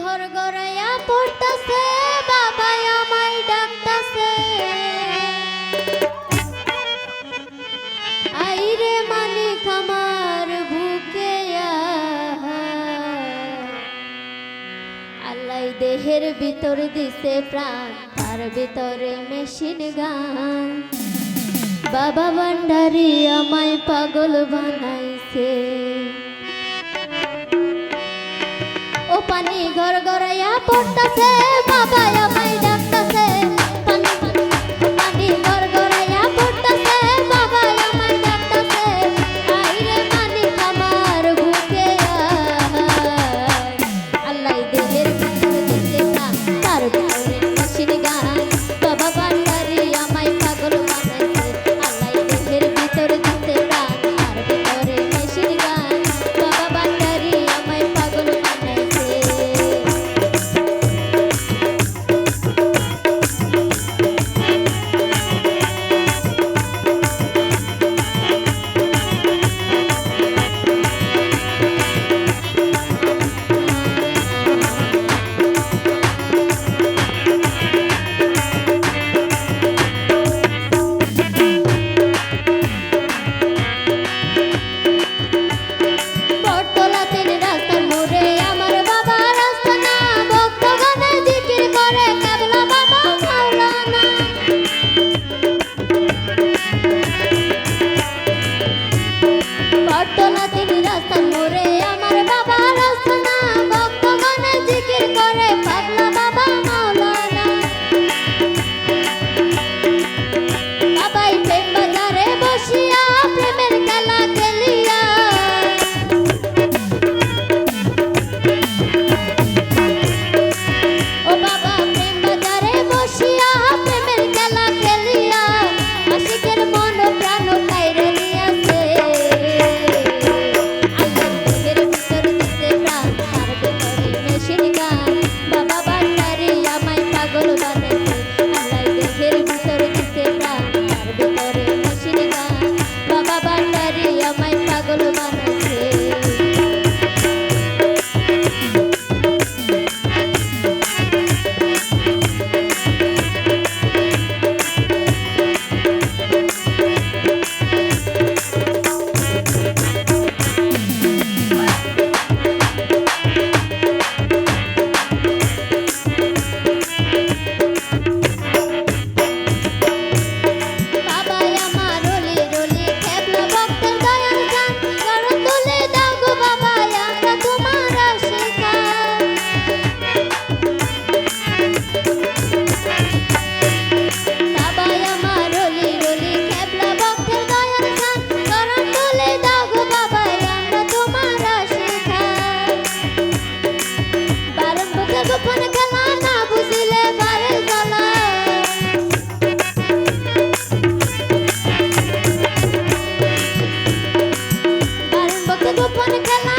ঘর গড়াইয়া পড়তাছে, বাবাই আমায় ডাকতাছে। আইরে মানিক আমার বুকে আল্লাহ দেহের ভিতর দিছে প্রাণ, তার ভিতরে মেশিন গান। বাবা ভান্ডারি আমায় পাগল বানাইছে। পানি ঘর গড়াইয়া পড়তাছে বাবা আমায় ডাকতাছে। পানি পানি অট্টলাতে রাস্তা মোরে আমার বাবা রাস্তা গোপন খেলা